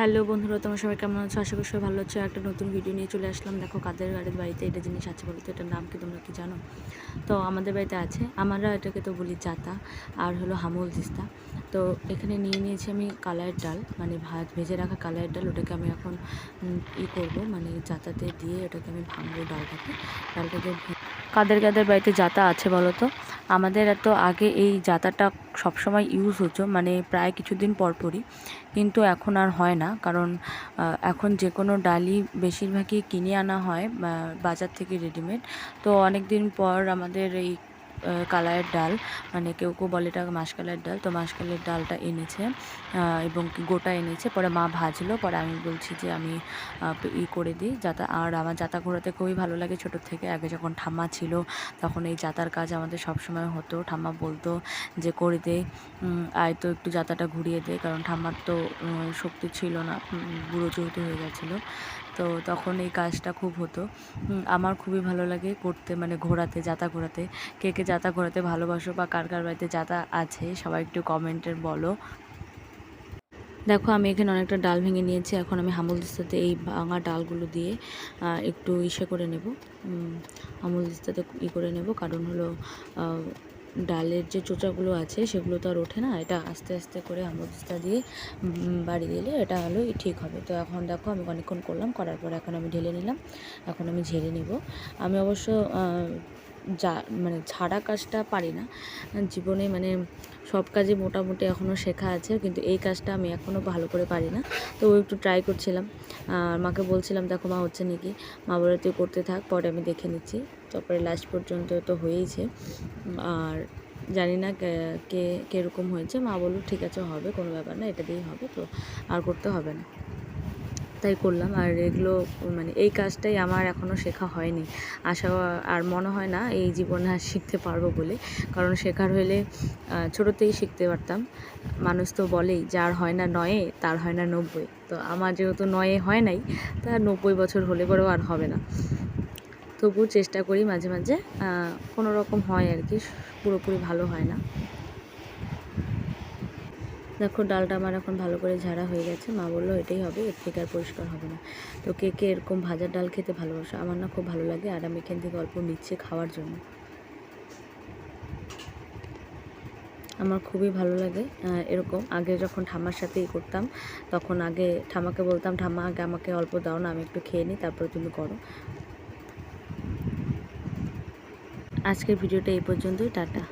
Hello বন্ধুরা, তোমার সবাই কেমন আছো? আশা করি সবাই ভালো আছো। একটা নতুন ভিডিও নিয়ে চলে আসলাম। দেখো, কাদের গাড়ির বাড়িতে এটা জিনিস আছে বলো তো? এটার নাম কি তোমরা কি জানো? তো আমাদের বাড়িতে আছে। আমরা এটাকে তো বলি জাতা আর হলো হামুল তিস্তা। তো এখানে নিয়ে নিয়েছি আমি কালারের ডাল মানে ভাত, ভেজে রাখা কালারের ডাল। ওটাকে আমি এখন ই করব মানে জাতাতে দিয়ে ওটাকে আমি ভাঙবো ডালটাকে। ডালটাকে কাদের কাদের বাড়িতে জাতা আছে বলো তো? আমাদের এত আগে এই জাতাটা সবসময় ইউজ হতো মানে প্রায় কিছুদিন পর পরই। কিন্তু এখন আর হয় না, কারণ এখন যে কোনো ডালি বেশিরভাগই কিনে আনা হয় বাজার থেকে রেডিমেড তো অনেক দিন পর আমাদের এই আহ, কালারের ডাল মানে কেউ কেউ বলে এটা মাসকালের ডাল তো মাসকালের ডালটা এনেছে এবং গোটা এনেছে পরে মা ভাজলো পরে আমি বলছি যে আমি ই করে দিই যাতা আর আমার যাতা ঘোরাতে খুবই ভালো লাগে ছোটোর থেকে আগে যখন ঠাম্মা ছিল তখন এই যাতার কাজ আমাদের সবসময় হতো ঠাম্মা বলতো যে করে দে আয় তো একটু যাতাটা ঘুরিয়ে দে কারণ ঠাম্মার তো শক্তি ছিল না বুড়ো যেহেতু হয়ে গেছিল তো তখন এই কাজটা খুব হতো আমার খুবই ভালো লাগে করতে মানে ঘোরাতে যাতা ঘোরাতে কে কে যাতা ঘোরাতে ভালোবাসো বা কার কার বাড়িতে যাতা আছে, সবাই একটু কমেন্টের বলো। দেখো, আমি এখানে অনেকটা ডাল ভেঙে নিয়েছি, এখন আমি হামুল দিস্তাতে এই ভাঙা ডালগুলো দিয়ে একটু ইসে করে নেব। হামুল দিস্তাতে ই করে নেব, কারণ হলো ডালের যে চোচাগুলো আছে, সেগুলো তো আর ওঠে না, এটা আস্তে আস্তে করে হামুল দিস্তা দিয়ে বাড়ি দিলে এটা হলো ঠিক হবে। তো এখন দেখো, আমি অনেকক্ষণ করলাম, করার পর এখন আমি ঢেলে নিলাম, এখন আমি ঝেড়ে নেব। আমি অবশ্য যা মানে ছাড়া কাজটা পারি না। জীবনে মানে সব কাজে মোটামুটি এখনও শেখা আছে, কিন্তু এই কাজটা আমি এখনও ভালো করে পারি না। তো ও একটু ট্রাই করছিলাম। আর মাকে বলছিলাম, দেখো মা, হচ্ছে নাকি? মা বলে, তুই করতে থাক, পরে আমি দেখে নিচ্ছি। তারপরে লাস্ট পর্যন্ত তো হয়েইছে। আর জানি না কে- কীরকম হয়েছে। মা বলল, ঠিক আছে, হবে, কোনো ব্যাপার না, এটা দিয়েই হবে। তো আর করতে হবে না। তাই করলাম। আর এগুলো মানে এই কাজটাই আমার এখনও শেখা হয়নি। আশা, আর মনে হয় না এই জীবনে আর শিখতে পারব বলে। কারণ শেখার হলে ছোটোতেই শিখতে পারতাম। মানুষ তো বলেই, যার হয় না নয়ে, তার হয় না নব্বই। তো আমার যেহেতু নয়ে হয় নাই, তা নব্বই বছর হলে পরেও আর হবে না। তবুও চেষ্টা করি মাঝে মাঝে কোনো রকম হয় আর কি, পুরোপুরি ভালো হয় না। দেখো, ডালটা আমার এখন ভালো করে ঝাড়া হয়ে গেছে। মা বলল, এটাই হবে, এর থেকে আর পরিষ্কার হবে না। তো কে কে এরকম ভাজা ডাল খেতে ভালোবাসো, আমার না খুব ভালো লাগে, আর আমি এখান থেকে অল্প নিচ্ছে খাওয়ার জন্য। আমার খুবই ভালো লাগে এরকম। আগে যখন ঠাম্মার সাথেই করতাম, তখন আগে ঠাম্মাকে বলতাম, ঠাম্মা, আগে আমাকে অল্প দাও না, আমি একটু খেয়ে নিই, তারপরে তুমি করো। আজকের ভিডিওটা এই পর্যন্তই, টাটা।